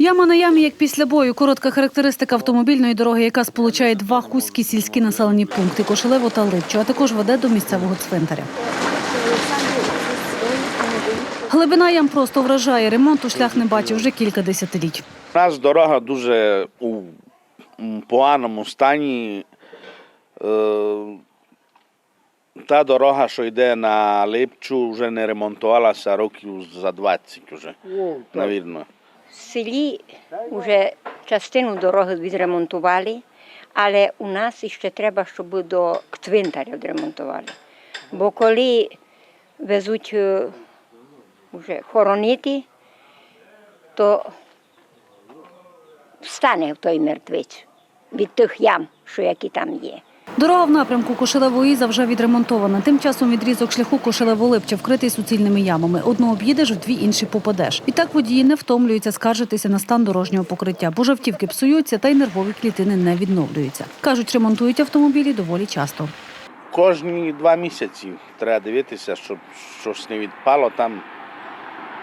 Яма на ямі, як після бою. Коротка характеристика автомобільної дороги, яка сполучає два хуські сільські населені пункти Кошелево та Липчу, а також веде до місцевого цвинтаря. Глибина ям просто вражає. Ремонту шлях не бачив вже кілька десятиліть. У нас дорога дуже у поганому стані. Е, Та дорога, що йде на Липчу, вже не ремонтувалася років за 20 вже, навірно. В селі вже частину дороги відремонтували, але у нас ще треба, щоб до цвинтаря відремонтували. Бо коли везуть е, вже хоронити, то встане той мертвець від тих ям, що які там є. Дорога в напрямку Кошелево-Іза вже відремонтована. Тим часом відрізок шляху Кошелево-Липча вкритий суцільними ямами. Одну об'їдеш, в дві інші попадеш. І так водії не втомлюються скаржитися на стан дорожнього покриття, бо жавтівки псуються та й нервові клітини не відновлюються. Кажуть, ремонтують автомобілі доволі часто. Кожні два місяці треба дивитися, щоб щось не відпало там.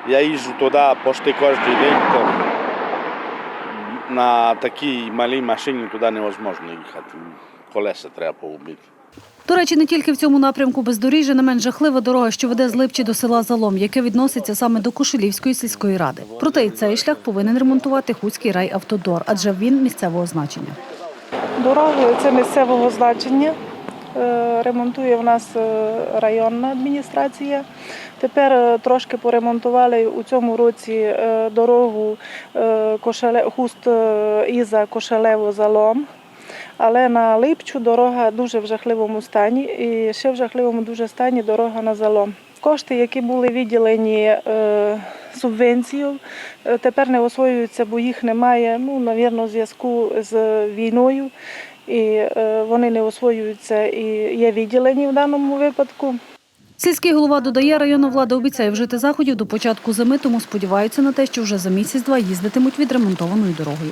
Я їжджу туди почти кожен день, то на такій малій машині туди невозможно їхати. Колеса треба погубити. До речі, не тільки в цьому напрямку бездоріжжя, не менш жахлива дорога, що веде з Липчі до села Залом, яке відноситься саме до Кошелівської сільської ради. Проте і цей шлях повинен ремонтувати Хуцький райавтодор, адже він місцевого значення. Дороги це місцевого значення. Е, Ремонтує в нас е, районна адміністрація. Тепер е, трошки поремонтували у цьому році дорогу хуст Іза Кошелево Залом. Але на Липчу дорога дуже в жахливому стані, і ще в жахливому дуже стані дорога на залом. Кошти, які були виділені е, субвенцією, е, тепер не освоюються, бо їх немає. Ну, навірно, в зв'язку з війною. І е, вони не освоюються і є виділені в даному випадку. Сільський голова додає, районна влада обіцяє вжити заходів до початку зими, тому сподіваються на те, що вже за місяць-два їздитимуть відремонтованою дорогою.